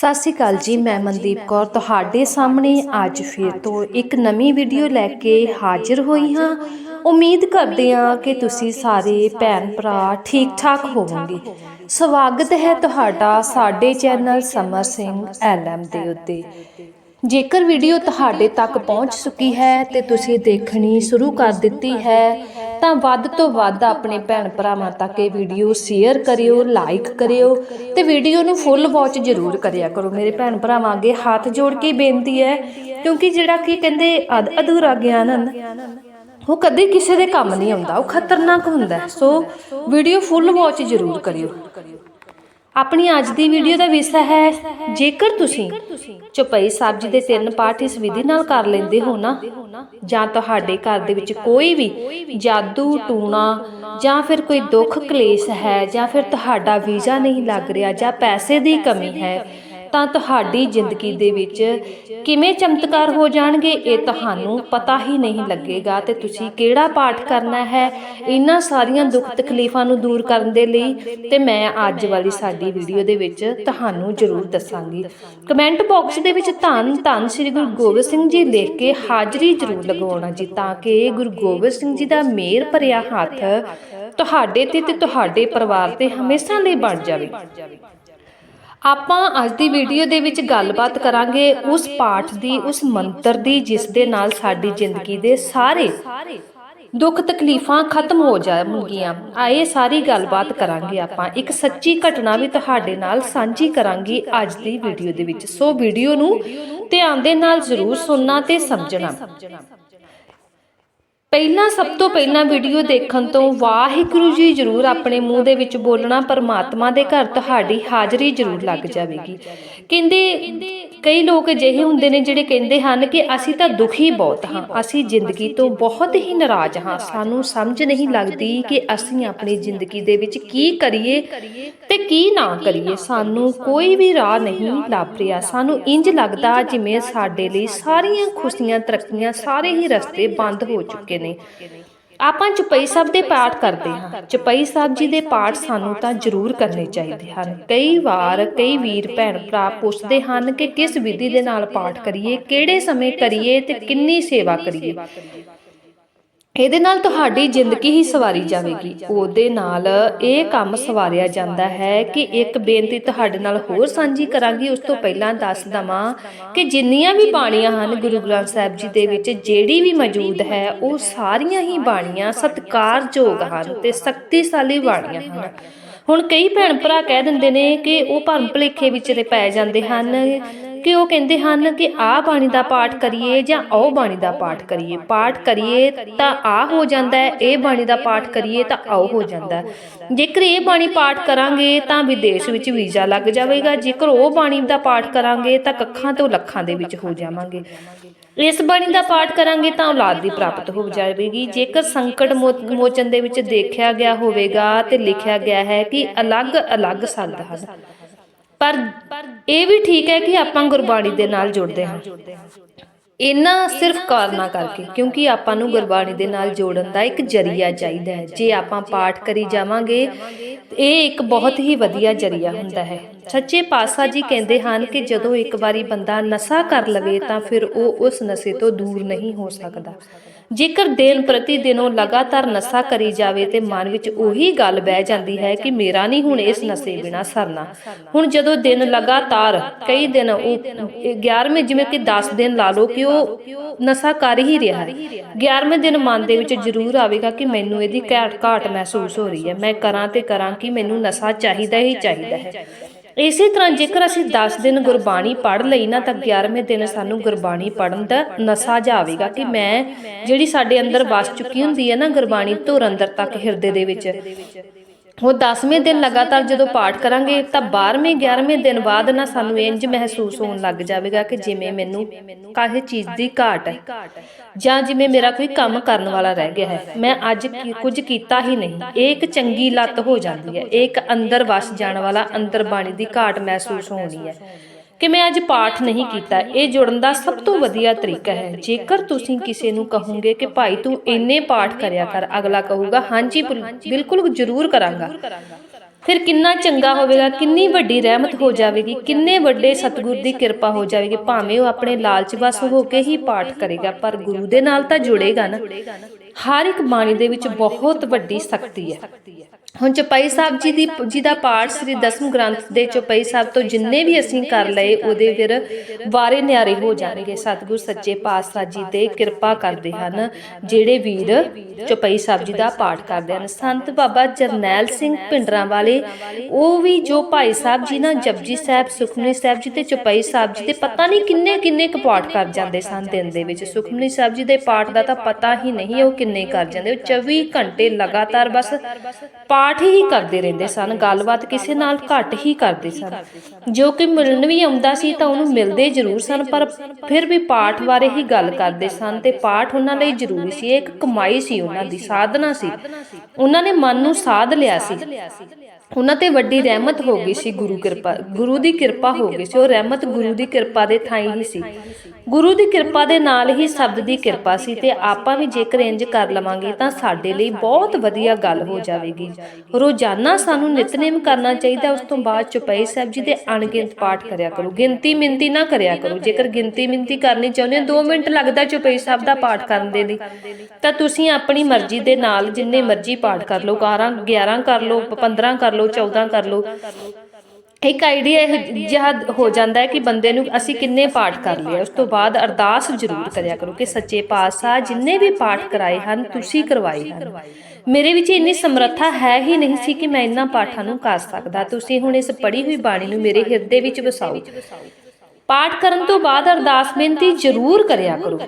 ਸਤਿ ਸ਼੍ਰੀ ਅਕਾਲ ਜੀ, ਮੈਂ ਮਨਦੀਪ ਕੌਰ ਤੁਹਾਡੇ ਸਾਹਮਣੇ ਅੱਜ ਫਿਰ ਤੋਂ ਇੱਕ ਨਵੀਂ ਵੀਡੀਓ ਲੈ ਕੇ ਹਾਜ਼ਰ ਹੋਈ ਹਾਂ। ਉਮੀਦ ਕਰਦੇ ਹਾਂ ਕਿ ਤੁਸੀਂ ਸਾਰੇ ਭੈਣ ਭਰਾ ਠੀਕ ਠਾਕ ਹੋਵੋਗੇ। ਸਵਾਗਤ ਹੈ ਤੁਹਾਡਾ ਸਾਡੇ ਚੈਨਲ ਸਮਰ ਸਿੰਘ ਐਲਐਮ ਦੇ ਉੱਤੇ। ਜੇਕਰ ਵੀਡੀਓ ਤੁਹਾਡੇ ਤੱਕ ਪਹੁੰਚ ਚੁੱਕੀ ਹੈ ਤੇ ਤੁਸੀਂ ਦੇਖਣੀ ਸ਼ੁਰੂ ਕਰ ਦਿੱਤੀ ਹੈ, ਤਾਂ ਵੱਧ ਤੋਂ ਵੱਧ ਆਪਣੇ ਭੈਣ ਭਰਾਵਾਂ ਤੱਕ ਇਹ ਵੀਡੀਓ ਸ਼ੇਅਰ ਕਰਿਓ ਲਾਈਕ ਕਰਿਓ ਤੇ ਵੀਡੀਓ ਨੂੰ ਫੁੱਲ ਵਾਚ ਜ਼ਰੂਰ ਕਰਿਆ ਕਰੋ। ਮੇਰੇ ਭੈਣ ਭਰਾਵਾਂ ਅੱਗੇ ਹੱਥ ਜੋੜ ਕੇ ਬੇਨਤੀ ਹੈ, ਕਿਉਂਕਿ ਜਿਹੜਾ ਕੀ ਕਹਿੰਦੇ ਅਧ ਅਧੂਰਾ ਗਿਆਨ ਹੈ ਉਹ ਕਦੇ ਕਿਸੇ ਦੇ ਕੰਮ ਨਹੀਂ ਆਉਂਦਾ, ਉਹ ਖਤਰਨਾਕ ਹੁੰਦਾ ਸੋ ਵੀਡੀਓ ਫੁੱਲ ਵਾਚ ਜ਼ਰੂਰ ਕਰਿਓ। ਆਪਣੀ ਅੱਜ ਦੀ ਵੀਡੀਓ ਦਾ ਵਿਸ਼ਾ ਹੈ ਜੇਕਰ ਤੁਸੀਂ ਚੁਪਈ ਸਾਹਿਬ ਜੀ ਦੇ ਤਿੰਨ ਪਾਠ ਇਸ ਵਿਧੀ ਨਾਲ ਕਰ ਲੈਂਦੇ ਹੋ ਨਾ ਜਾਂ ਤੁਹਾਡੇ ਘਰ ਦੇ ਵਿੱਚ ਕੋਈ ਵੀ ਜਾਦੂ ਟੂਣਾ ਜਾਂ ਫਿਰ ਕੋਈ ਦੁੱਖ ਕਲੇਸ਼ ਹੈ ਜਾਂ ਫਿਰ ਤੁਹਾਡਾ ਵੀਜ਼ਾ ਨਹੀਂ ਲੱਗ ਰਿਹਾ ਜਾਂ ਪੈਸੇ ਦੀ ਕਮੀ ਹੈ ਤਾਂ ਤੁਹਾਡੀ ਜ਼ਿੰਦਗੀ ਦੇ ਵਿੱਚ ਕਿਵੇਂ ਚਮਤਕਾਰ ਹੋ ਜਾਣਗੇ, ਇਹ ਤੁਹਾਨੂੰ ਪਤਾ ਹੀ ਨਹੀਂ ਲੱਗੇਗਾ। ਤੇ ਤੁਸੀਂ ਕਿਹੜਾ ਪਾਠ ਕਰਨਾ ਹੈ? ਇਹਨਾਂ ਸਾਰੀਆਂ ਦੁੱਖ ਤਕਲੀਫਾਂ ਨੂੰ ਦੂਰ ਕਰਨ ਦੇ ਲਈ ਤੇ ਮੈਂ ਅੱਜ ਵਾਲੀ ਸਾਡੀ ਵੀਡੀਓ ਦੇ ਵਿੱਚ ਤੁਹਾਨੂੰ ਜ਼ਰੂਰ ਦੱਸਾਂਗੀ। ਕਮੈਂਟ ਬਾਕਸ ਦੇ ਵਿੱਚ ਧੰਨ ਧੰਨ ਸ੍ਰੀ ਗੁਰੂ ਗੋਬਿੰਦ ਸਿੰਘ ਜੀ ਲਿਖ ਕੇ ਹਾਜ਼ਰੀ ਜ਼ਰੂਰ ਲਗਾਉਣਾ ਜੀ, ਤਾਂ ਕਿ ਗੁਰੂ ਗੋਬਿੰਦ ਸਿੰਘ ਜੀ ਦਾ ਮੇਰ ਭਰਿਆ ਹੱਥ ਤੁਹਾਡੇ ਤੇ ਤੇ ਤੁਹਾਡੇ ਪਰਿਵਾਰ ਤੇ ਹਮੇਸ਼ਾ ਲਈ ਬਣ ਜਾਵੇ। ਆਪਾਂ ਅੱਜ ਦੀ ਵੀਡੀਓ ਦੇ ਵਿੱਚ ਗੱਲਬਾਤ ਕਰਾਂਗੇ ਉਸ ਪਾਠ ਦੀ, ਉਸ ਮੰਤਰ ਦੀ, ਜਿਸ ਦੇ ਨਾਲ ਸਾਡੀ ਜ਼ਿੰਦਗੀ ਦੇ ਸਾਰੇ ਦੁੱਖ ਤਕਲੀਫਾਂ ਖਤਮ ਹੋ ਜਾਣਗੀਆਂ। ਆਏ ਸਾਰੀ ਗੱਲਬਾਤ ਕਰਾਂਗੇ ਆਪਾਂ। ਇੱਕ ਸੱਚੀ ਘਟਨਾ ਵੀ ਤੁਹਾਡੇ ਨਾਲ ਸਾਂਝੀ ਕਰਾਂਗੀ ਅੱਜ ਦੀ ਵੀਡੀਓ ਦੇ ਵਿੱਚ। ਸੋ ਵੀਡੀਓ ਨੂੰ ਧਿਆਨ ਦੇ ਨਾਲ ਜ਼ਰੂਰ ਸੁਣਨਾ ਤੇ ਸਮਝਣਾ। ਪਹਿਲਾਂ ਸਭ ਤੋਂ ਪਹਿਲਾਂ ਵੀਡੀਓ ਦੇਖਣ ਤੋਂ ਵਾਹਿਗੁਰੂ ਜੀ ਜ਼ਰੂਰ ਆਪਣੇ ਮੂੰਹ ਦੇ ਵਿੱਚ ਬੋਲਣਾ ਪਰਮਾਤਮਾ ਦੇ ਘਰ ਤੁਹਾਡੀ ਹਾਜ਼ਰੀ ਜ਼ਰੂਰ ਲੱਗ ਜਾਵੇਗੀ। ਕਹਿੰਦੇ, ਕਈ ਲੋਕ ਅਜਿਹੇ ਹੁੰਦੇ ਨੇ ਜਿਹੜੇ ਕਹਿੰਦੇ ਹਨ ਕਿ ਅਸੀਂ ਤਾਂ ਦੁਖੀ ਬਹੁਤ ਹਾਂ, ਅਸੀਂ ਜ਼ਿੰਦਗੀ ਤੋਂ ਬਹੁਤ ਹੀ ਨਾਰਾਜ਼ ਹਾਂ। ਸਾਨੂੰ ਸਮਝ ਨਹੀਂ ਲੱਗਦੀ ਕਿ ਅਸੀਂ ਆਪਣੀ ਜ਼ਿੰਦਗੀ ਦੇ ਵਿੱਚ ਕੀ ਕਰੀਏ ਤੇ ਕੀ ਨਾ ਕਰੀਏ। ਸਾਨੂੰ ਕੋਈ ਵੀ ਰਾਹ ਨਹੀਂ ਲੱਭ ਰਿਹਾ। ਸਾਨੂੰ ਇੰਜ ਲੱਗਦਾ ਜਿਵੇਂ ਸਾਡੇ ਲਈ ਸਾਰੀਆਂ ਖੁਸ਼ੀਆਂ, ਤਰੱਕੀਆਂ ਸਾਰੇ ਹੀ ਰਸਤੇ ਬੰਦ ਹੋ ਚੁੱਕੇ ਨੇ। ਆਪਾਂ ਚੁਪਈ ਸਾਹਿਬ ਦੇ ਪਾਠ ਕਰਦੇ ਹਾਂ। ਚਪਈ ਸਾਹਿਬ ਜੀ ਦੇ ਪਾਠ ਸਾਨੂੰ ਤਾਂ ਜ਼ਰੂਰ ਕਰਨੇ ਚਾਹੀਦੇ ਹਨ। ਕਈ ਵਾਰ ਕਈ ਵੀਰ ਭੈਣ ਭਰਾ ਪੁੱਛਦੇ ਹਨ ਕਿ ਕਿਸ ਵਿਧੀ ਦੇ ਨਾਲ ਪਾਠ ਕਰੀਏ, ਕਿਹੜੇ ਸਮੇਂ ਕਰੀਏ ਤੇ ਕਿੰਨੀ ਸੇਵਾ ਕਰੀਏ। ਇਹਦੇ ਨਾਲ ਤੁਹਾਡੀ ਜ਼ਿੰਦਗੀ ਹੀ ਸਵਾਰੀ ਜਾਵੇਗੀ। ਉਹਦੇ ਨਾਲ ਇਹ ਕੰਮ ਸਵਾਰਿਆ ਜਾਂਦਾ ਹੈ ਕਿ ਇੱਕ ਬੇਨਤੀ ਤੁਹਾਡੇ ਨਾਲ ਹੋਰ ਸਾਂਝੀ ਕਰਾਂਗੀ। ਉਸ ਤੋਂ ਪਹਿਲਾਂ ਦੱਸ ਦਵਾਂ ਕਿ ਜਿੰਨੀਆਂ ਵੀ ਬਾਣੀਆਂ ਹਨ ਗੁਰੂ ਗ੍ਰੰਥ ਸਾਹਿਬ ਜੀ ਦੇ ਵਿੱਚ, ਜਿਹੜੀ ਵੀ ਮੌਜੂਦ ਹੈ, ਉਹ ਸਾਰੀਆਂ ਹੀ ਬਾਣੀਆਂ ਸਤਿਕਾਰਯੋਗ ਹਨ ਤੇ ਸ਼ਕਤੀਸ਼ਾਲੀ ਬਾਣੀਆਂ ਹਨ। ਹੁਣ ਕਈ ਭੈਣ ਭਰਾ ਕਹਿ ਦਿੰਦੇ ਨੇ ਕਿ ਉਹ ਭਰਮ ਭੁਲੇਖੇ ਵਿੱਚ ਪੈ ਜਾਂਦੇ ਹਨ। ਕਿ ਉਹ ਕਹਿੰਦੇ ਹਨ ਕਿ ਆਹ ਬਾਣੀ ਦਾ ਪਾਠ ਕਰੀਏ ਜਾਂ ਉਹ ਬਾਣੀ ਦਾ ਪਾਠ ਕਰੀਏ ਪਾਠ ਕਰੀਏ ਤਾਂ ਆ ਹੋ ਜਾਂਦਾ ਹੈ, ਇਹ ਬਾਣੀ ਦਾ ਪਾਠ ਕਰੀਏ ਤਾਂ ਆਓ ਹੋ ਜਾਂਦਾ ਜੇਕਰ ਇਹ ਬਾਣੀ ਪਾਠ ਕਰਾਂਗੇ ਤਾਂ ਵਿਦੇਸ਼ ਵਿੱਚ ਵੀਜ਼ਾ ਲੱਗ ਜਾਵੇਗਾ, ਜੇਕਰ ਉਹ ਬਾਣੀ ਦਾ ਪਾਠ ਕਰਾਂਗੇ ਤਾਂ ਕੱਖਾਂ ਤੋਂ ਲੱਖਾਂ ਦੇ ਵਿੱਚ ਹੋ ਜਾਵਾਂਗੇ। ਇਸ ਬਾਣੀ ਦਾ ਪਾਠ ਕਰਾਂਗੇ ਤਾਂ ਔਲਾਦ ਦੀ ਪ੍ਰਾਪਤ ਹੋ ਜਾਵੇਗੀ। ਜੇਕਰ ਸੰਕਟ ਮੋ- ਮੋਚਨ ਦੇ ਵਿੱਚ ਦੇਖਿਆ ਗਿਆ ਹੋਵੇਗਾ ਤੇ ਲਿਖਿਆ ਗਿਆ ਹੈ ਕਿ ਅਲੱਗ-ਅਲੱਗ ਸ਼ਬਦ ਹਨ। ਪਰ ਇਹ ਵੀ ਠੀਕ ਹੈ ਕਿ ਆਪਾਂ ਗੁਰਬਾਣੀ ਦੇ ਨਾਲ ਜੁੜਦੇ ਹਾਂ। ਇਹਨਾਂ ਸਿਰਫ ਕਾਰਨਾ ਕਰਕੇ, ਕਿਉਂਕਿ ਆਪਾਂ ਨੂੰ ਗੁਰਬਾਣੀ ਦੇ ਨਾਲ ਜੋੜਨ ਦਾ ਇੱਕ ਜਰੀਆ ਚਾਹੀਦਾ ਹੈ। ਜੇ ਆਪਾਂ ਪਾਠ ਕਰੀ ਜਾਵਾਂਗੇ, ਇਹ ਇੱਕ ਬਹੁਤ ਹੀ ਵਧੀਆ ਜਰੀਆ ਹੁੰਦਾ ਹੈ। ਸੱਚੇ ਪਾਤਸ਼ਾਹ ਜੀ ਕਹਿੰਦੇ ਹਨ ਕਿ ਜਦੋਂ ਇੱਕ ਵਾਰੀ ਬੰਦਾ ਨਸ਼ਾ ਕਰ ਲਵੇ ਤਾਂ ਫਿਰ ਉਹ ਉਸ ਨਸ਼ੇ ਤੋਂ ਦੂਰ ਨਹੀਂ ਹੋ ਸਕਦਾ। ਜੇਕਰ ਦਿਨ ਪ੍ਰਤੀ ਦਿਨ ਲਗਾਤਾਰ ਨਸ਼ਾ ਕਰੀ ਜਾਵੇ ਤੇ ਮਨ ਵਿੱਚ ਉਹੀ ਗੱਲ ਬਹਿ ਜਾਂਦੀ ਹੈ ਕਿ ਮੇਰਾ ਨਹੀਂ ਹੁਣ ਇਸ ਨਸ਼ੇ ਬਿਨਾ ਸਰਨਾ। ਹੁਣ ਜਦੋਂ ਦਿਨ ਲਗਾਤਾਰ, ਕਈ ਦਿਨ ਉਹ 11ਵੇਂ ਜਿਵੇਂ ਕਿ 10 ਦਿਨ ਲਾ ਲਓ ਕਿ ਉਹ ਨਸ਼ਾ ਕਰ ਹੀ ਰਿਹਾ ਹੈ। 11ਵੇਂ ਦਿਨ ਮਨ ਦੇ ਵਿੱਚ ਜ਼ਰੂਰ ਆਵੇਗਾ ਕਿ ਮੈਨੂੰ ਇਹਦੀ ਘਾਟ ਘਾਟ ਮਹਿਸੂਸ ਹੋ ਰਹੀ ਹੈ। ਮੈਂ ਕਰਾਂ ਤੇ ਕਰਾਂ ਕਿ ਮੈਨੂੰ ਨਸ਼ਾ ਚਾਹੀਦਾ ਹੀ ਚਾਹੀਦਾ ਹੈ। ਇਸੇ ਤਰ੍ਹਾਂ ਜੇਕਰ ਅਸੀਂ 10 ਦਿਨ ਗੁਰਬਾਣੀ ਪੜ੍ਹ ਲਈ ਨਾ, ਤਾਂ 11ਵੇਂ ਦਿਨ ਸਾਨੂੰ ਗੁਰਬਾਣੀ ਪੜਨ ਦਾ ਨਸ਼ਾ ਜਾਵੇਗਾ ਕਿ ਮੈਂ ਜਿਹੜੀ ਸਾਡੇ ਅੰਦਰ ਵਸ ਚੁੱਕੀ ਹੁੰਦੀ ਹੈ ਨਾ ਗੁਰਬਾਣੀ, ਧੁਰ ਅੰਦਰ ਤੱਕ ਹਿਰਦੇ ਦੇ ਵਿੱਚ। ਉਹ 10ਵੇਂ ਦਿਨ ਲਗਾਤਾਰ ਜਦੋਂ ਪਾਠ ਕਰਾਂਗੇ ਤਾਂ 12ਵੇਂ 11ਵੇਂ ਦਿਨ ਬਾਅਦ ਨਾ ਸਾਨੂੰ ਇੰਜ ਮਹਿਸੂਸ ਹੋਣ ਲੱਗ ਜਾਵੇਗਾ ਕਿ ਜਿਵੇਂ ਮੈਨੂੰ ਕਾਹੇ ਚੀਜ਼ ਦੀ ਘਾਟ ਹੈ ਜਾਂ ਜਿਵੇਂ ਮੇਰਾ ਕੋਈ ਕੰਮ ਕਰਨ ਵਾਲਾ ਰਹਿ ਗਿਆ ਹੈ। ਮੈਂ ਅੱਜ ਕੀ- ਕੁਝ ਕੀਤਾ ਹੀ ਨਹੀਂ। ਇਹ ਇੱਕ ਚੰਗੀ ਲੱਤ ਹੋ ਜਾਂਦੀ ਹੈ। ਇਹ ਇੱਕ ਅੰਦਰ ਵਸ ਜਾਣ ਵਾਲਾ ਅੰਦਰ ਬਾਣੀ ਦੀ ਘਾਟ ਮਹਿਸੂਸ ਹੋਣੀ ਹੈ। ਕਿ ਮੈਂ ਅੱਜ ਪਾਠ ਨਹੀਂ ਕੀਤਾ। ਇਹ ਜੁੜਨ ਦਾ ਸਭ ਤੋਂ ਵਧੀਆ ਤਰੀਕਾ ਹੈ। ਜੇਕਰ ਤੁਸੀਂ ਕਿਸੇ ਨੂੰ ਕਹੋਗੇ ਕਿ ਭਾਈ ਤੂੰ ਇੰਨੇ ਪਾਠ ਕਰਿਆ ਕਰ ਅਗਲਾ ਕਹੂਗਾ ਹਾਂਜੀ ਬਿਲ- ਬਿਲਕੁਲ ਜ਼ਰੂਰ ਕਰਾਂਗਾ। ਫਿਰ ਕਿੰਨਾ ਚੰਗਾ ਹੋਵੇਗਾ ਕਿੰਨੀ ਵੱਡੀ ਰਹਿਮਤ ਹੋ ਜਾਵੇਗੀ ਕਿੰਨੇ ਵੱਡੇ ਸਤਿਗੁਰ ਦੀ ਕਿਰਪਾ ਹੋ ਜਾਵੇਗੀ ਭਾਵੇਂ ਉਹ ਆਪਣੇ ਲਾਲਚ ਵਸ ਹੋ ਕੇ ਹੀ ਪਾਠ ਕਰੇਗਾ ਪਰ ਗੁਰੂ ਦੇ ਨਾਲ ਤਾਂ ਜੁੜੇਗਾ ਨਾ। ਹਰ ਇੱਕ ਬਾਣੀ ਦੇ ਵਿੱਚ ਬਹੁਤ ਵੱਡੀ ਸ਼ਕਤੀ ਹੈ। ਹੁਣ ਚੌਪਈ ਸਾਹਿਬ ਜੀ ਦੀ ਜੀ ਦਾ ਪਾਠ ਸ੍ਰੀ ਦਸਮ ਗ੍ਰੰਥ ਦੇ ਚੌਪਈ ਸਾਹਿਬ ਤੋਂ ਜਿੰਨੇ ਵੀ ਅਸੀਂ ਕਰ ਲਏ ਉਹਦੇ ਫਿਰ ਵਾਰੇ ਨਿਆਰੇ ਹੋ ਜਾਣਗੇ। ਸਤਿਗੁਰ ਸੱਚੇ ਪਾਤਸ਼ਾਹ ਜੀ ਦੇ ਕਿਰਪਾ ਕਰਦੇ ਹਨ ਜਿਹੜੇ ਵੀਰ ਚੌਪਈ ਸਾਹਿਬ ਜੀ ਦਾ ਪਾਠ ਕਰਦੇ ਹਨ। ਸੰਤ ਬਾਬਾ ਜਰਨੈਲ ਸਿੰਘ ਪਿੰਡਰਾਂ ਵਾਲੇ ਉਹ ਵੀ ਜੋ ਭਾਈ ਸਾਹਿਬ ਜੀ ਨਾ ਜਪਜੀ ਸਾਹਿਬ ਸੁਖਮਨੀ ਸਾਹਿਬ ਜੀ ਤੇ ਚੌਪਈ ਸਾਹਿਬ ਜੀ ਦੇ ਪਤਾ ਨਹੀਂ ਕਿੰਨੇ ਕਿੰਨੇ ਕੁ ਪਾਠ ਕਰ ਜਾਂਦੇ ਸਨ ਦਿਨ ਦੇ ਵਿੱਚ। ਸੁਖਮਨੀ ਸਾਹਿਬ ਜੀ ਦੇ ਪਾਠ ਦਾ ਤਾਂ ਪਤਾ ਹੀ ਨਹੀਂ ਉਹ ਕਿੰਨੇ ਕਰ ਜਾਂਦੇ 24 ਘੰਟੇ ਲਗਾਤਾਰ ਬਸ ਪਾਠ ਹੀ ਕਰਦੇ ਰਹਿੰਦੇ ਸਨ, ਗੱਲਬਾਤ ਕਿਸੇ ਨਾਲ ਘੱਟ ਹੀ ਕਰਦੇ ਸਨ। ਜੋ ਕਿ ਮਿਲਣ ਵੀ ਆਉਂਦਾ ਸੀ ਤਾਂ ਉਹਨੂੰ ਮਿਲਦੇ ਜ਼ਰੂਰ ਸਨ, ਪਰ ਫਿਰ ਵੀ ਪਾਠ ਬਾਰੇ ਹੀ ਗੱਲ ਕਰਦੇ ਸਨ ਤੇ ਪਾਠ ਉਹਨਾਂ ਲਈ ਜ਼ਰੂਰੀ ਸੀ, ਇੱਕ ਕਮਾਈ ਸੀ ਉਹਨਾਂ ਦੀ, ਸਾਧਨਾ ਸੀ। ਉਹਨਾਂ ਨੇ ਮਨ ਨੂੰ ਸਾਧ ਲਿਆ ਸੀ। ਉਹਨਾਂ ਤੇ ਵੱਡੀ ਰਹਿਮਤ ਹੋ ਗਈ ਸੀ, ਗੁਰੂ ਕਿਰਪਾ, ਗੁਰੂ ਦੀ ਕਿਰਪਾ ਹੋ ਗਈ ਸੀ, ਉਹ ਰਹਿਮਤ ਗੁਰੂ ਦੀ ਕਿਰਪਾ ਦੇ ਥਾਈ ਹੀ ਸੀ। ਗੁਰੂ ਦੀ ਕਿਰਪਾ ਦੇ ਨਾਲ ਹੀ ਸ਼ਬਦ ਦੀ ਕਿਰਪਾ ਸੀ ਤੇ ਆਪਾਂ ਵੀ ਜੇਕਰ ਇੰਜ ਕਰ ਲਵਾਂਗੇ ਤਾਂ ਸਾਡੇ ਲਈ ਬਹੁਤ ਵਧੀਆ ਗੱਲ ਹੋ ਜਾਵੇਗੀ। ਰੋਜ਼ਾਨਾ ਸਾਨੂੰ ਨਿਤਨੇਮ ਕਰਨਾ ਚਾਹੀਦਾ, ਉਸ ਤੋਂ ਬਾਅਦ ਚੁਪਈ ਸਾਹਿਬ ਜੀ ਦੇ ਅਣਗਿਣਤ ਪਾਠ ਕਰਿਆ ਕਰੋ। ਗਿਣਤੀ ਮਿੰਤੀ ਨਾ ਕਰਿਆ ਕਰੋ। ਜੇਕਰ ਗਿਣਤੀ ਮਿੰਤੀ ਕਰਨੀ ਚਾਹੁੰਦੇ ਹੋ 2 ਮਿੰਟ ਲੱਗਦਾ ਚੁਪਈ ਸਾਹਿਬ ਦਾ ਪਾਠ ਕਰਨ ਦੇ ਲਈ। ਤਾਂ ਤੁਸੀਂ ਆਪਣੀ ਮਰਜ਼ੀ ਦੇ ਨਾਲ ਜਿੰਨੇ ਮਰਜ਼ੀ ਪਾਠ ਕਰ ਲਓ 11 11 ਕਰ ਲਓ 15 ਕਰ ਲਓ 14 ਕਰ ਲਓ। ਇੱਕ ਆਈਡੀਆ ਇਹ ਜਿਹਾ ਹੋ ਜਾਂਦਾ ਹੈ ਕਿ ਬੰਦੇ ਨੂੰ ਅਸੀਂ ਕਿੰਨੇ ਪਾਠ ਕਰ ਲਏ ਉਸ ਤੋਂ ਬਾਅਦ ਅਰਦਾਸ ਜ਼ਰੂਰ ਕਰਿਆ ਕਰੋ ਕਿ ਸੱਚੇ ਪਾਤਸ਼ਾਹ ਜਿੰਨੇ ਵੀ ਪਾਠ ਕਰਾਏ ਹਨ, ਤੁਸੀਂ ਕਰਵਾਏ ਹਨ। ਮੇਰੇ ਵਿੱਚ ਇੰਨੀ ਸਮਰੱਥਾ ਹੈ ਹੀ ਨਹੀਂ ਸੀ ਕਿ ਮੈਂ ਇਹਨਾਂ ਪਾਠਾਂ ਨੂੰ ਕਰ ਸਕਦਾ। ਤੁਸੀਂ ਹੁਣ ਇਸ ਪੜ੍ਹੀ ਹੋਈ ਬਾਣੀ ਨੂੰ ਮੇਰੇ ਹਿਰਦੇ ਵਿੱਚ ਵਸਾਓ। ਪਾਠ ਕਰਨ ਤੋਂ ਬਾਅਦ ਅਰਦਾਸ ਬੇਨਤੀ ਜ਼ਰੂਰ ਕਰਿਆ ਕਰੋ।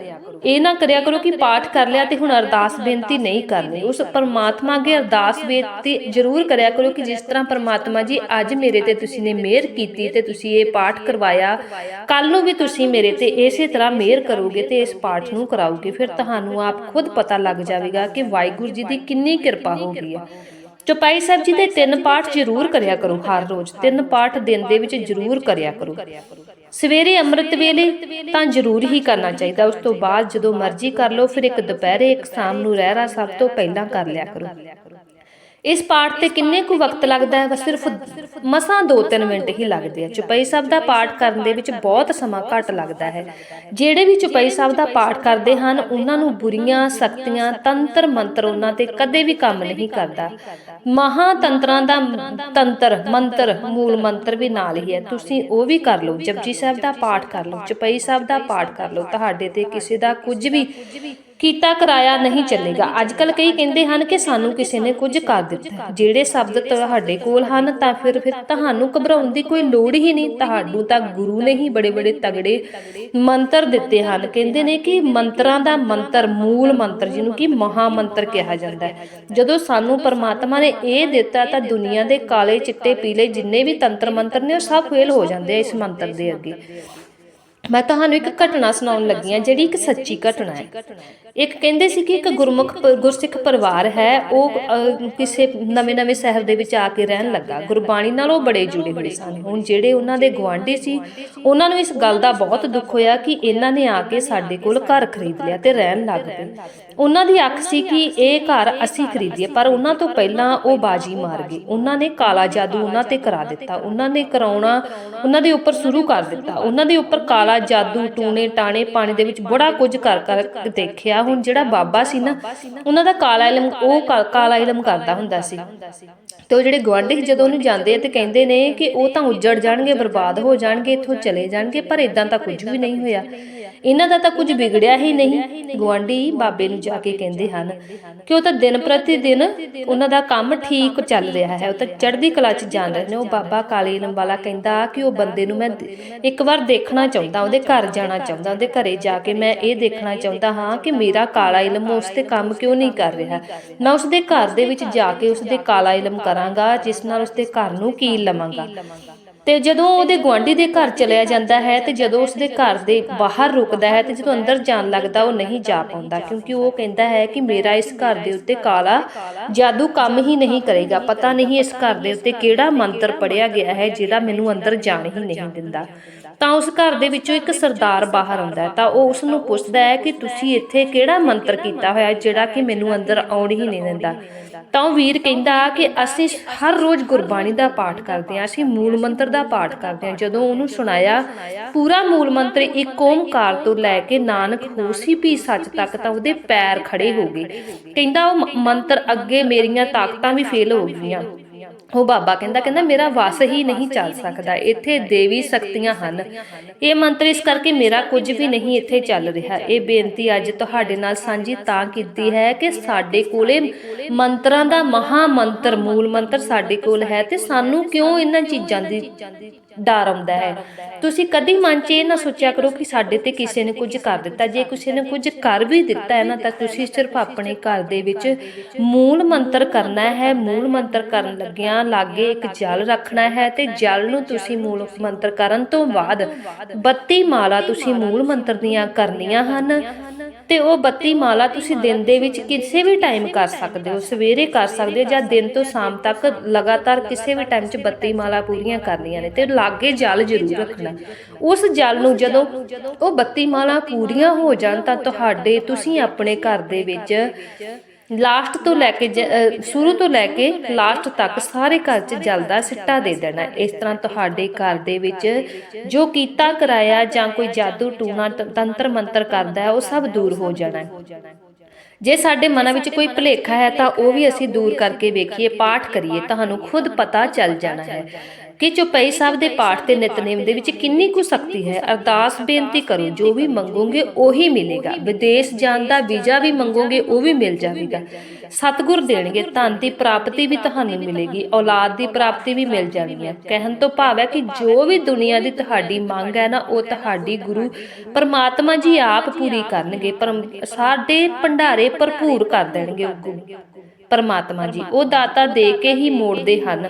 ਇਹ ਨਾ ਕਰਿਆ ਕਰੋ ਕਿ ਪਾਠ ਕਰ ਲਿਆ ਤੇ ਹੁਣ ਅਰਦਾਸ ਬੇਨਤੀ ਨਹੀਂ ਕਰਨੀ। ਉਸ ਪਰਮਾਤਮਾ ਅੱਗੇ ਅਰਦਾਸ ਬੇਨਤੀ ਜ਼ਰੂਰ ਕਰਿਆ ਕਰੋ ਕਿ ਜਿਸ ਤਰ੍ਹਾਂ ਪਰਮਾਤਮਾ ਜੀ, ਅੱਜ ਮੇਰੇ ਤੇ ਤੁਸੀਂ ਨੇ ਮਿਹਰ ਕੀਤੀ ਤੇ ਤੁਸੀਂ ਇਹ ਪਾਠ ਕਰਵਾਇਆ ਕੱਲ ਨੂੰ ਵੀ ਤੁਸੀਂ ਮੇਰੇ ਤੇ ਇਸੇ ਤਰ੍ਹਾਂ ਮਿਹਰ ਕਰੋਗੇ ਤੇ ਇਸ ਪਾਠ ਨੂੰ ਕਰਾਓਗੇ। ਫਿਰ ਤੁਹਾਨੂੰ ਆਪ ਖੁਦ ਪਤਾ ਲੱਗ ਜਾਵੇਗਾ ਕਿ ਵਾਹਿਗੁਰੂ ਜੀ ਦੀ ਕਿੰਨੀ ਕਿਰਪਾ ਹੋ ਗਈ ਹੈ। ਚੌਪਾਈ ਸਾਹਿਬ ਜੀ ਦੇ ਤਿੰਨ ਪਾਠ ਜ਼ਰੂਰ ਕਰਿਆ ਕਰੋ ਹਰ ਰੋਜ਼। ਤਿੰਨ ਪਾਠ ਦਿਨ ਦੇ ਵਿੱਚ ਜ਼ਰੂਰ ਕਰਿਆ ਕਰੋ। ਸਵੇਰੇ ਅੰਮ੍ਰਿਤ ਵੇਲੇ ਤਾਂ ਜ਼ਰੂਰ ਹੀ ਕਰਨਾ ਚਾਹੀਦਾ। ਉਸ ਤੋਂ ਬਾਅਦ ਜਦੋਂ ਮਰਜ਼ੀ ਕਰ ਲਓ, ਫਿਰ ਇੱਕ ਦੁਪਹਿਰੇ ਇੱਕ ਸ਼ਾਮ ਨੂੰ ਰਹਿਰਾ ਸਭ ਤੋਂ ਪਹਿਲਾਂ ਕਰ ਲਿਆ ਕਰੋ। ਇਸ ਪਾਠ ਤੇ ਕਿੰਨੇ ਕੁ ਵਕਤ ਲੱਗਦਾ ਹੈ? ਸਿਰਫ ਮਸਾਂ 2-3 ਮਿੰਟ ਹੀ ਲੱਗਦੇ ਆ। ਚੁਪਈ ਸਾਹਿਬ ਦਾ ਪਾਠ ਕਰਨ ਦੇ ਵਿੱਚ ਬਹੁਤ ਸਮਾਂ ਘੱਟ ਲੱਗਦਾ ਹੈ। ਜਿਹੜੇ ਵੀ ਚੁਪਈ ਸਾਹਿਬ ਦਾ ਪਾਠ ਕਰਦੇ ਹਨ, ਉਹਨਾਂ ਨੂੰ ਬੁਰੀਆਂ ਸ਼ਕਤੀਆਂ ਤੰਤਰ ਮੰਤਰ ਉਹਨਾਂ ਤੇ ਕਦੇ ਵੀ ਕੰਮ ਨਹੀਂ ਕਰਦਾ। ਮਹਾ ਤੰਤਰਾਂ ਦਾ ਤੰਤਰ, ਮੰਤਰ, ਮੂਲ ਮੰਤਰ ਵੀ ਨਾਲ ਹੀ ਹੈ। ਤੁਸੀਂ ਉਹ ਵੀ ਕਰ ਲਓ। ਜਪਜੀ ਸਾਹਿਬ ਦਾ ਪਾਠ ਕਰ ਲਓ। ਚੁਪਈ ਸਾਹਿਬ ਦਾ ਪਾਠ ਕਰ ਲਓ। ਤੁਹਾਡੇ ਤੇ ਕਿਸੇ ਦਾ ਕੁਝ ਵੀ ਕੀਤਾ ਕਰਾਇਆ ਨਹੀਂ ਚੱਲੇਗਾ। ਅੱਜ ਕੱਲ ਕਈ ਕਹਿੰਦੇ ਹਨ ਕਿ ਸਾਨੂੰ ਕਿਸੇ ਨੇ ਕੁਝ ਕਰ ਦਿੱਤਾ ਜਿਹੜੇ ਸ਼ਬਦ ਤੁਹਾਡੇ ਕੋਲ ਹਨ ਤਾਂ ਫਿਰ ਫਿਰ ਤੁਹਾਨੂੰ ਘਬਰਾਉਣ ਦੀ ਕੋਈ ਲੋੜ ਹੀ ਨਹੀਂ। ਤੁਹਾਨੂੰ ਤਾਂ ਗੁਰੂ ਨੇ ਹੀ ਬੜੇ ਬੜੇ ਤਗੜੇ ਮੰਤਰ ਦਿੱਤੇ ਹਨ। ਕਹਿੰਦੇ ਨੇ ਕਿ ਮੰਤਰਾਂ ਦਾ ਮੰਤਰ ਮੂਲ ਮੰਤਰ, ਜਿਹਨੂੰ ਕਿ ਮਹਾ ਮੰਤਰ ਕਿਹਾ ਜਾਂਦਾ ਹੈ। ਜਦੋਂ ਸਾਨੂੰ ਪਰਮਾਤਮਾ ਨੇ ਇਹ ਦਿੱਤਾ ਤਾਂ ਦੁਨੀਆ ਦੇ ਕਾਲੇ ਚਿੱਟੇ ਪੀਲੇ ਜਿੰਨੇ ਵੀ ਤੰਤਰ ਮੰਤਰ ਨੇ ਉਹ ਸਭ ਫੇਲ ਹੋ ਜਾਂਦੇ ਆ ਇਸ ਮੰਤਰ ਦੇ ਅੱਗੇ। ਮੈਂ ਤੁਹਾਨੂੰ ਇੱਕ ਘਟਨਾ ਸੁਣਾਉਣ ਲੱਗੀ ਹਾਂ, ਜਿਹੜੀ ਇੱਕ ਸੱਚੀ ਘਟਨਾ ਹੈ। ਇੱਕ ਕਹਿੰਦੇ ਸੀ ਕਿ ਇੱਕ ਗੁਰਮੁਖ ਗੁਰਸਿੱਖ ਪਰਿਵਾਰ ਹੈ, ਉਹ ਕਿਸੇ ਨਵੇਂ-ਨਵੇਂ ਸ਼ਹਿਰ ਦੇ ਵਿੱਚ ਆ ਕੇ ਰਹਿਣ ਲੱਗਾ। ਗੁਰਬਾਣੀ ਨਾਲ ਉਹ ਬੜੇ ਜੁੜੇ ਹੋਏ ਸਨ। ਹੁਣ ਜਿਹੜੇ ਉਹਨਾਂ ਦੇ ਗਵਾਂਢੀ ਸੀ, ਉਹਨਾਂ ਨੂੰ ਇਸ ਗੱਲ ਦਾ ਬਹੁਤ ਦੁੱਖ ਹੋਇਆ ਕਿ ਇਹਨਾਂ ਨੇ ਆ ਕੇ ਸਾਡੇ ਕੋਲ ਘਰ ਖਰੀਦ ਲਿਆ ਤੇ ਰਹਿਣ ਲੱਗ ਪਏ। ਉਹਨਾਂ ਦੀ ਅੱਖ ਸੀ ਕਿ ਇਹ ਘਰ ਅਸੀਂ ਖਰੀਦੀਏ, ਪਰ ਉਹਨਾਂ ਤੋਂ ਪਹਿਲਾਂ ਉਹ ਬਾਜੀ ਮਾਰ ਗਏ। ਉਹਨਾਂ ਨੇ ਕਾਲਾ ਜਾਦੂ ਉਹਨਾਂ ਤੇ ਕਰਾ ਦਿੱਤਾ। ਉਹਨਾਂ ਨੇ ਕਰਾਉਣਾ ਉਹਨਾਂ ਦੇ ਉੱਪਰ ਸ਼ੁਰੂ ਕਰ ਦਿੱਤਾ। ਉਹਨਾਂ ਦੇ ਉੱਪਰ ਕਾਲਾ ਜਾਦੂ, ਟੂਣੇ, ਟਾਣੇ, ਪਾਣੀ ਦੇ ਵਿੱਚ ਬੜਾ ਕੁਝ ਕਰ ਕਰ ਦੇਖਿਆ। ਹੁਣ ਜਿਹੜਾ ਬਾਬਾ ਸੀ ਨਾ, ਉਹਨਾਂ ਦਾ ਕਾਲਾ ਇਲਮ, ਉਹ ਕਾਲਾ ਇਲਮ ਕਰਦਾ ਹੁੰਦਾ ਸੀ। ਤੇ ਉਹ ਜਿਹੜੇ ਗਵਾਂਢੀ ਜਦੋਂ ਉਹਨੂੰ ਜਾਂਦੇ ਤੇ ਕਹਿੰਦੇ ਨੇ ਕਿ ਉਹ ਤਾਂ ਉੱਜੜ ਜਾਣਗੇ, ਬਰਬਾਦ ਹੋ ਜਾਣਗੇ, ਇੱਥੋਂ ਚਲੇ ਜਾਣਗੇ, ਪਰ ਇਦਾਂ ਤਾਂ ਕੁਝ ਵੀ ਨਹੀਂ ਹੋਇਆ। ਇਹਨਾਂ ਦਾ ਤਾਂ ਕੁਝ ਵਿਗੜਿਆ ਹੀ ਨਹੀਂ। ਗਵਾਂਢੀ ਬਾਬੇ ਨੂੰ ਜਾ ਕੇ ਕਹਿੰਦੇ ਹਨ ਕਿ ਉਹ ਤਾਂ ਦਿਨ ਪ੍ਰਤੀ ਦਿਨ ਉਹਨਾਂ ਦਾ ਕੰਮ ਠੀਕ ਚੱਲ ਰਿਹਾ ਹੈ। ਉਹ ਤਾਂ ਚੜ੍ਹਦੀ ਕਲਾ 'ਚ ਜਾਣ ਰਹੇ ਨੇ। ਉਹ ਬਾਬਾ ਕਾਲੇ ਵਾਲਾ ਕਹਿੰਦਾ ਕਿ ਉਹ ਬੰਦੇ ਨੂੰ ਮੈਂ ਇੱਕ ਵਾਰ ਦੇਖਣਾ ਚਾਹੁੰਦਾ, ਉਹਦੇ ਘਰ ਜਾਣਾ ਚਾਹੁੰਦਾ, ਉਹਦੇ ਘਰੇ ਜਾ ਕੇ ਮੈਂ ਇਹ ਦੇਖਣਾ ਚਾਹੁੰਦਾ ਹਾਂ ਕਿ ਮੇਰਾ ਕਾਲਾ ਇਲਮ ਉਸ ਤੇ ਕੰਮ ਕਿਉਂ ਨਹੀਂ ਕਰ ਰਿਹਾ। ਮੈਂ ਉਸ ਦੇ ਘਰ ਦੇ ਵਿੱਚ ਜਾ ਕੇ ਉਸ ਦੇ ਕਾਲਾ ਇਲਮ ਕਰਾਂਗਾ, ਜਿਸ ਨਾਲ ਉਸ ਦੇ ਘਰ ਨੂੰ ਕੀਲ ਲਵਾਂਗਾ। ਤੇ ਜਦੋਂ ਉਹਦੇ ਗੁਆਂਢੀ ਦੇ ਘਰ ਚਲਿਆ ਜਾਂਦਾ ਹੈ ਤੇ ਜਦੋਂ ਉਸਦੇ ਘਰ ਦੇ ਬਾਹਰ ਰੁਕਦਾ ਹੈ ਤੇ ਜਦੋਂ ਅੰਦਰ ਜਾਣ ਲੱਗਦਾ, ਉਹ ਨਹੀਂ ਜਾ ਪਾਉਂਦਾ ਕਿਉਂਕਿ ਉਹ ਕਹਿੰਦਾ ਹੈ ਕਿ ਮੇਰਾ ਇਸ ਘਰ ਦੇ ਉੱਤੇ ਕਾਲਾ ਜਾਦੂ ਕੰਮ ਹੀ ਨਹੀਂ ਕਰੇਗਾ। ਪਤਾ ਨਹੀਂ ਇਸ ਘਰ ਦੇ ਉੱਤੇ ਕਿਹੜਾ ਮੰਤਰ ਪੜਿਆ ਗਿਆ ਹੈ ਜਿਹੜਾ ਮੈਨੂੰ ਅੰਦਰ ਜਾਣ ਹੀ ਨਹੀਂ ਦਿੰਦਾ। ਤਾਂ ਉਸ ਘਰ ਦੇ ਵਿੱਚੋਂ ਇੱਕ ਸਰਦਾਰ ਬਾਹਰ ਆਉਂਦਾ ਹੈ। ਤਾਂ ਉਹ ਉਸ ਨੂੰ ਪੁੱਛਦਾ ਹੈ ਕਿ ਤੁਸੀਂ ਇੱਥੇ ਕਿਹੜਾ ਮੰਤਰ ਕੀਤਾ ਹੋਇਆ ਜਿਹੜਾ ਕਿ ਮੈਨੂੰ ਅੰਦਰ ਆਉਣ ਹੀ ਨਹੀਂ ਦਿੰਦਾ। ਤਾਂ ਉਹ ਵੀਰ ਕਹਿੰਦਾ ਕਿ ਅਸੀਂ ਹਰ ਰੋਜ਼ ਗੁਰਬਾਣੀ ਦਾ ਪਾਠ ਕਰਦੇ ਹਾਂ, ਅਸੀਂ ਮੂਲ ਮੰਤਰ ਦਾ ਪਾਠ ਕਰਦੇ ਹਾਂ। ਜਦੋਂ ਉਹਨੂੰ ਸੁਣਾਇਆ, ਪੂਰਾ ਮੂਲ ਮੰਤਰ ਇੱਕ ਓਮਕਾਰ ਤੋਂ ਲੈ ਕੇ ਨਾਨਕ ਹੋਸੀ ਵੀ ਸੱਚ ਤੱਕ ਤਾਂ ਉਹਦੇ ਪੈਰ ਖੜੇ ਹੋ ਗਏ। ਕਹਿੰਦਾ ਉਹ ਮੰਤਰ ਅੱਗੇ ਮੇਰੀਆਂ ਤਾਕਤਾਂ ਵੀ ਫੇਲ ਹੋ ਗਈਆਂ। ਉਹ ਬਾਬਾ ਕਹਿੰਦਾ ਕਹਿੰਦਾ ਮੇਰਾ ਵਸ ਹੀ ਨਹੀਂ ਚੱਲ ਸਕਦਾ, ਇੱਥੇ ਦੇਵੀ ਸ਼ਕਤੀਆਂ ਹਨ। ਇਹ ਮੰਤਰ ਇਸ ਕਰਕੇ ਮੇਰਾ ਕੁਝ ਵੀ ਨਹੀਂ ਇੱਥੇ ਚੱਲ ਰਿਹਾ। ਇਹ ਬੇਨਤੀ ਅੱਜ ਤੁਹਾਡੇ ਨਾਲ ਸਾਂਝੀ ਤਾਂ ਕੀਤੀ ਹੈ ਕਿ ਸਾਡੇ ਕੋਲੇ ਮੰਤਰਾਂ ਦਾ ਮਹਾ ਮੰਤਰ ਮੂਲ ਮੰਤਰ ਸਾਡੇ ਕੋਲ ਹੈ ਤੇ ਸਾਨੂੰ ਕਿਉਂ ਇਹਨਾਂ ਚੀਜ਼ਾਂ ਦੀ ਡਰ ਆਉਂਦਾ ਹੈ। ਤੁਸੀਂ ਕਦੀ ਮਨ 'ਚ ਇਹ ਨਾ ਸੋਚਿਆ ਕਰੋ ਕਿ ਸਾਡੇ ਤੇ ਕਿਸੇ ਨੇ ਕੁਝ ਕਰ ਦਿੱਤਾ। ਜੇ ਕਿਸੇ ਨੇ ਕੁਝ ਕਰ ਵੀ ਦਿੱਤਾ ਹੈ ਨਾ ਤਾਂ ਤੁਸੀਂ ਸਿਰਫ ਆਪਣੇ ਘਰ ਦੇ ਵਿੱਚ ਮੂਲ ਮੰਤਰ ਕਰਨਾ ਹੈ ਮੂਲ ਮੰਤਰ ਕਰਨ ਲੱਗਿਆਂ ਲਾਗੇ ਇੱਕ ਜਲ ਰੱਖਣਾ ਹੈ ਤੇ ਜਲ ਨੂੰ ਤੁਸੀਂ ਮੂਲ ਮੰਤਰ ਕਰਨ ਤੋਂ ਬਾਅਦ 32 ਮਾਲਾ ਤੁਸੀਂ ਮੂਲ ਮੰਤਰ ਦੀਆਂ ਕਰਨੀਆਂ ਹਨ। ਤੇ ਉਹ 32 ਮਾਲਾ ਤੁਸੀਂ ਦਿਨ ਦੇ ਵਿੱਚ ਕਿਸੇ ਵੀ ਟਾਈਮ ਕਰ ਸਕਦੇ ਹੋ, ਸਵੇਰੇ ਕਰ ਸਕਦੇ ਹੋ ਜਾਂ ਦਿਨ ਤੋਂ ਸ਼ਾਮ ਤੱਕ ਲਗਾਤਾਰ ਕਿਸੇ ਵੀ ਟਾਈਮ 'ਚ 32 ਮਾਲਾ ਪੂਰੀਆਂ ਕਰਨੀਆਂ ਨੇ ਤੇ ਲਾਗੇ ਜਲ ਜ਼ਰੂਰ ਰੱਖਣਾ। ਉਸ ਜਲ ਨੂੰ ਜਦੋਂ ਉਹ 32 ਮਾਲਾ ਪੂਰੀਆਂ ਹੋ ਜਾਣ ਤਾਂ ਤੁਹਾਡੇ, ਤੁਸੀਂ ਆਪਣੇ ਘਰ ਦੇ ਵਿੱਚ ਲਾਸਟ ਤੋਂ ਲੈ ਕੇ ਸ਼ੁਰੂ ਤੋਂ ਲੈ ਕੇ ਲਾਸਟ ਤੱਕ ਸਾਰੇ ਘਰ 'ਚ ਜਲ ਸਿੱਟਾ ਦੇ ਦੇਣਾ। ਇਸ ਤਰ੍ਹਾਂ ਤੁਹਾਡੇ ਘਰ ਦੇ ਵਿੱਚ ਜੋ ਕੀਤਾ, ਕਰਾਇਆ ਜਾਂ ਕੋਈ ਜਾਦੂ, ਟੂਣਾ ਤੰਤਰ ਮੰਤਰ ਕਰਦਾ ਹੈ, ਉਹ ਸਭ ਦੂਰ ਹੋ ਜਾਣਾ ਜੇ ਸਾਡੇ ਮਨਾਂ ਵਿੱਚ ਕੋਈ ਭੁਲੇਖਾ ਹੈ ਤਾਂ ਉਹ ਵੀ ਅਸੀਂ ਦੂਰ ਕਰਕੇ ਵੇਖੀਏ, ਪਾਠ ਕਰੀਏ, ਤੁਹਾਨੂੰ ਖੁਦ ਪਤਾ ਚੱਲ ਜਾਣਾ ਹੈ। ਕਿ ਚੁਪਈ ਸਾਹਿਬ ਦੇ ਪਾਠ ਤੇ ਨਿਤਨੇਮ ਦੇ ਵਿੱਚ ਕਿੰਨੀ ਕੁ ਸ਼ਕਤੀ ਹੈ? ਅਰਦਾਸ ਬੇਨਤੀ ਕਰੋ, ਜੋ ਵੀ ਮੰਗੋਗੇ ਉਹੀ ਮਿਲੇਗਾ। ਵਿਦੇਸ਼ ਜਾਣ ਦਾ ਵੀਜ਼ਾ ਵੀ ਮੰਗੋਗੇ, ਉਹ ਵੀ ਮਿਲ ਜਾਵੇਗਾ। ਸਤਿਗੁਰ ਦੇਣਗੇ, ਧਨ ਦੀ ਪ੍ਰਾਪਤੀ ਵੀ ਤੁਹਾਨੂੰ ਮਿਲੇਗੀ, ਔਲਾਦ ਦੀ ਪ੍ਰਾਪਤੀ ਵੀ ਮਿਲ ਜਾਣੀ ਹੈ ਕਹਿਣ ਤੋਂ ਭਾਵ ਹੈ ਕਿ ਜੋ ਵੀ ਦੁਨੀਆ ਦੀ ਤੁਹਾਡੀ ਮੰਗ ਹੈ ਨਾ, ਉਹ ਤੁਹਾਡੀ ਗੁਰੂ ਪਰਮਾਤਮਾ ਜੀ ਆਪ ਪੂਰੀ ਕਰਨਗੇ ਪਰ ਸਾਡੇ ਭੰਡਾਰੇ ਭਰਪੂਰ ਕਰ ਦੇਣਗੇ। ਉਹ ਪਰਮਾਤਮਾ ਜੀ, ਉਹ ਦਾਤਾ ਦੇ ਕੇ ਹੀ ਮੋੜਦੇ ਹਨ।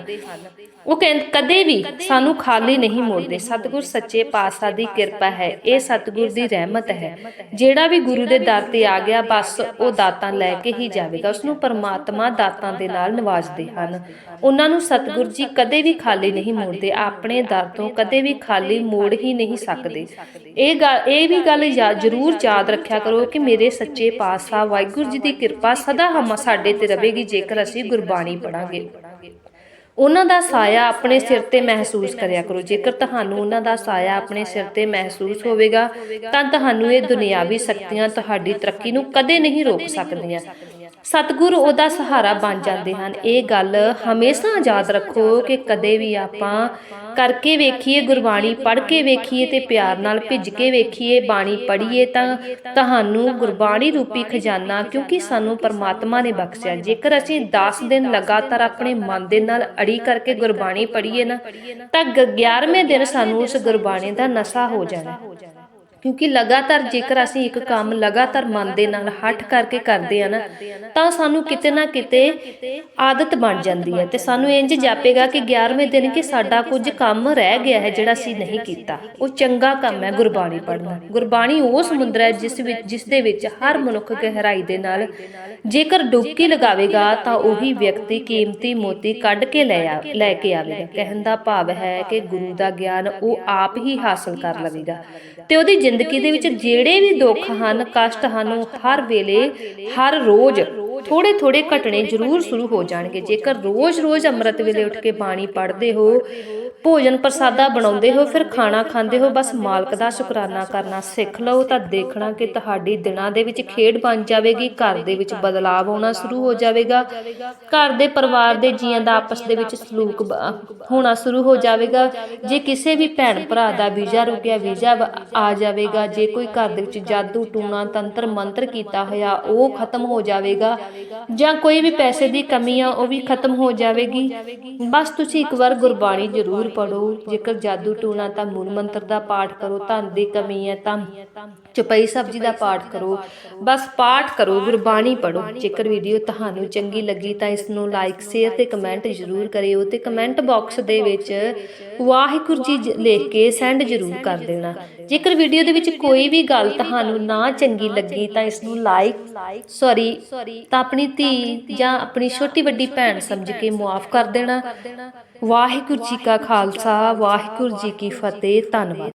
ਉਹ ਕਹਿੰਦੇ ਕਦੇ ਵੀ ਸਾਨੂੰ ਖਾਲੀ ਨਹੀਂ ਮੋੜਦੇ। ਸਤਿਗੁਰ ਸੱਚੇ ਪਾਤਸ਼ਾਹ ਦੀ ਕਿਰਪਾ ਹੈ। ਇਹ ਸਤਿਗੁਰ ਦੀ ਰਹਿਮਤ ਹੈ। ਜਿਹੜਾ ਵੀ ਗੁਰੂ ਦੇ ਦਰ ਤੇ ਆ ਗਿਆ ਬਸ ਉਹ ਦਾਤਾਂ ਲੈ ਕੇ ਹੀ ਜਾਵੇਗਾ। ਉਸ ਨੂੰ ਪਰਮਾਤਮਾ ਦਾਤਾਂ ਦੇ ਨਾਲ ਨਵਾਜ਼ਦੇ ਹਨ। ਉਹਨਾਂ ਨੂੰ ਸਤਿਗੁਰ ਜੀ ਕਦੇ ਵੀ ਖਾਲੀ ਨਹੀਂ ਮੋੜਦੇ। ਆਪਣੇ ਦਰ ਤੋਂ ਕਦੇ ਵੀ ਖਾਲੀ ਮੋੜ ਹੀ ਨਹੀਂ ਸਕਦੇ। ਇਹ ਗੱਲ ਇਹ ਵੀ ਗੱਲ ਜ਼ਰੂਰ ਯਾਦ ਰੱਖਿਆ ਕਰੋ ਕਿ ਮੇਰੇ ਸੱਚੇ ਪਾਤਸ਼ਾਹ ਵਾਹਿਗੁਰੂ ਜੀ ਦੀ ਕਿਰਪਾ ਸਦਾ ਹਮਾ ਸਾਡੇ ਤੇ ਰਹੇਗੀ ਜੇਕਰ ਅਸੀਂ ਗੁਰਬਾਣੀ ਪੜਾਂਗੇ ਉਹਨਾਂ ਦਾ ਸਾਇਆ ਆਪਣੇ ਸਿਰ ਤੇ ਮਹਿਸੂਸ ਕਰਿਆ ਕਰੋ। ਜੇਕਰ ਤੁਹਾਨੂੰ ਉਹਨਾਂ ਦਾ ਸਾਇਆ ਆਪਣੇ ਸਿਰ ਤੇ ਮਹਿਸੂਸ ਹੋਵੇਗਾ, ਤਾਂ ਤੁਹਾਨੂੰ ਇਹ ਦੁਨਿਆਵੀ ਸ਼ਕਤੀਆਂ ਤੁਹਾਡੀ ਤਰੱਕੀ ਨੂੰ ਕਦੇ ਨਹੀਂ ਰੋਕ ਸਕਦੀਆਂ। ਸਤਿਗੁਰ ਉਹਦਾ ਸਹਾਰਾ ਬਣ ਜਾਂਦੇ ਹਨ। ਇਹ ਗੱਲ ਹਮੇਸ਼ਾ ਯਾਦ ਰੱਖੋ ਕਿ ਕਦੇ ਵੀ ਆਪਾਂ ਕਰਕੇ ਵੇਖੀਏ, ਗੁਰਬਾਣੀ ਪੜ੍ਹ ਕੇ ਵੇਖੀਏ ਤੇ ਪਿਆਰ ਨਾਲ ਭਿੱਜ ਕੇ ਵੇਖੀਏ, ਬਾਣੀ ਪੜ੍ਹੀਏ ਤਾਂ ਤੁਹਾਨੂੰ ਗੁਰਬਾਣੀ ਰੂਪੀ ਖਜ਼ਾਨਾ ਕਿਉਂਕਿ ਸਾਨੂੰ ਪਰਮਾਤਮਾ ਨੇ ਬਖਸ਼ਿਆ। ਜੇਕਰ ਅਸੀਂ 10 ਦਿਨ ਲਗਾਤਾਰ ਆਪਣੇ ਮਨ ਦੇ ਨਾਲ ਅੜੀ ਕਰਕੇ ਗੁਰਬਾਣੀ ਪੜ੍ਹੀਏ ਨਾ, ਤਾਂ 11ਵੇਂ ਦਿਨ ਸਾਨੂੰ ਉਸ ਗੁਰਬਾਣੀ ਦਾ ਨਸ਼ਾ ਹੋ ਜਾਣਾ। ਕਿਉਂਕਿ ਲਗਾਤਾਰ ਜੇਕਰ ਅਸੀਂ ਇੱਕ ਕੰਮ ਲਗਾਤਾਰ ਮਨ ਦੇ ਨਾਲ ਹੱਠ ਕਰਕੇ ਕਰਦੇ ਆ ਨਾ, ਤਾਂ ਸਾਨੂੰ ਕਿਤੇ ਨਾ ਕਿਤੇ ਆਦਤ ਬਣ ਜਾਂਦੀ ਹੈ ਤੇ ਸਾਨੂੰ ਇੰਜ ਜਾਪੇਗਾ ਕਿ 11ਵੇਂ ਦਿਨ ਕਿ ਸਾਡਾ ਕੁਝ ਕੰਮ ਰਹਿ ਗਿਆ ਹੈ ਜਿਹੜਾ ਅਸੀਂ ਨਹੀਂ ਕੀਤਾ। ਉਹ ਚੰਗਾ ਕੰਮ ਹੈ ਗੁਰਬਾਣੀ ਪੜ੍ਹਨਾ। ਗੁਰਬਾਣੀ ਉਹ ਸਮੁੰਦਰ ਹੈ ਜਿਸ ਵਿੱਚ, ਜਿਸ ਦੇ ਵਿੱਚ ਹਰ ਮਨੁੱਖ ਗਹਿਰਾਈ ਦੇ ਨਾਲ ਜੇਕਰ ਡੁਬਕੀ ਲਗਾਵੇਗਾ, ਤਾਂ ਉਹੀ ਵਿਅਕਤੀ ਕੀਮਤੀ ਮੋਤੀ ਕੱਢ ਕੇ ਲੈ ਆ, ਲੈ ਕੇ ਆਵੇਗਾ। ਕਹਿਣ ਦਾ ਭਾਵ ਹੈ ਕਿ ਗੁਰੂ ਦਾ ਗਿਆਨ ਉਹ ਆਪ ਹੀ ਹਾਸਲ ਕਰ ਲਵੇਗਾ। ਤੇ ਉਹਦੀ ਜ਼ਿੰਦਗੀ ਦੇ ਵਿੱਚ ਜਿਹੜੇ ਵੀ ਦੁੱਖ ਹਨ ਕਸ਼ਟ ਹਨ ਉਹ ਹਰ ਵੇਲੇ ਹਰ ਰੋਜ਼ ਥੋੜੇ ਥੋੜੇ ਘਟਣੇ ਜ਼ਰੂਰ ਸ਼ੁਰੂ ਹੋ ਜਾਣਗੇ। ਜੇਕਰ ਰੋਜ਼-ਰੋਜ਼ ਅੰਮ੍ਰਿਤ ਵੇਲੇ ਉੱਠ ਕੇ ਬਾਣੀ ਪੜ੍ਹਦੇ ਹੋ, ਭੋਜਨ ਪ੍ਰਸਾਦਾ ਬਣਾਉਂਦੇ ਹੋ, ਫਿਰ ਖਾਣਾ ਖਾਂਦੇ ਹੋ, ਬਸ ਮਾਲਕ ਦਾ ਸ਼ੁਕਰਾਨਾ ਕਰਨਾ ਸਿੱਖ ਲਓ, ਤਾਂ ਦੇਖਣਾ ਕਿ ਤੁਹਾਡੀ ਦਿਨਾਂ ਦੇ ਵਿੱਚ ਖੇਡ ਬਣ ਜਾਵੇਗੀ, ਘਰ ਦੇ ਵਿੱਚ ਬਦਲਾਅ ਆਉਣਾ ਸ਼ੁਰੂ ਹੋ ਜਾਵੇਗਾ। ਘਰ ਦੇ ਪਰਿਵਾਰ ਦੇ ਜੀਆਂ ਦਾ ਆਪਸ ਦੇ ਵਿੱਚ ਸਲੂਕ ਹੋਣਾ ਸ਼ੁਰੂ ਹੋ ਜਾਵੇਗਾ। ਜੇ ਕਿਸੇ ਵੀ ਭੈਣ ਭਰਾ ਦਾ ਵੀਜ਼ਾ ਰੁਕਿਆ, ਵੀਜ਼ਾ ਆ ਜਾਵੇਗਾ। ਜੇ ਕੋਈ ਘਰ ਦੇ ਵਿੱਚ ਜਾਦੂ ਟੂਣਾ ਤੰਤਰ ਮੰਤਰ ਕੀਤਾ ਹੋਇਆ, ਉਹ ਖਤਮ ਹੋ ਜਾਵੇਗਾ। ਜਾਂ ਕੋਈ ਵੀ ਪੈਸੇ ਦੀ ਕਮੀ ਆ ਉਹ ਵੀ ਖਤਮ ਹੋ ਜਾਵੇਗੀ। ਬਸ ਤੁਸੀਂ ਇੱਕ ਵਾਰ ਗੁਰਬਾਣੀ ਜ਼ਰੂਰ ਪੜੋ ਜੇਕਰ ਜਾਦੂ ਟੂਣਾ ਤਾਂ ਮੂਲ ਮੰਤਰ ਦਾ ਪਾਠ ਕਰੋ ਧਨ ਦੀ ਕਮੀ ਹੈ ਤਾਂ ਚੁਪਈ ਸਬਜੀ ਦਾ ਪਾਠ ਕਰੋ। ਬਸ ਪਾਠ ਕਰੋ ਗੁਰਬਾਣੀ ਪੜੋ ਜੇਕਰ ਵੀਡੀਓ ਤੁਹਾਨੂੰ ਚੰਗੀ ਲੱਗੀ ਤਾਂ ਇਸ ਨੂੰ ਲਾਈਕ ਸ਼ੇਅਰ ਤੇ ਕਮੈਂਟ ਜ਼ਰੂਰ ਕਰਿਓ ਤੇ ਕਮੈਂਟ ਬਾਕਸ ਦੇ ਵਿੱਚ ਵਾਹਿਗੁਰੂ ਜੀ ਜ- ਲਿਖ ਕੇ ਸੈਂਡ ਜ਼ਰੂਰ ਕਰ ਦੇਣਾ। ਜੇਕਰ ਵੀਡੀਓ ਦੇ ਵਿੱਚ ਕੋਈ ਵੀ ਗੱਲ ਤੁਹਾਨੂੰ ਨਾ ਚੰਗੀ ਲੱਗੀ ਤਾਂ ਇਸ ਨੂੰ ਲਾਈਕ ਸੌਰੀ ਤਾਂ ਆਪਣੀ ਧੀ ਜਾਂ ਆਪਣੀ ਛੋਟੀ ਵੱਡੀ ਭੈਣ ਸਮਝ ਕੇ ਮਾਫ ਕਰ ਦੇਣਾ। ਵਾਹਿਗੁਰੂ ਜੀ ਕਾ ਖਾਲਸਾ, ਵਾਹਿਗੁਰੂ ਜੀ ਕੀ ਫਤਿਹ, ਧੰਨਵਾਦ।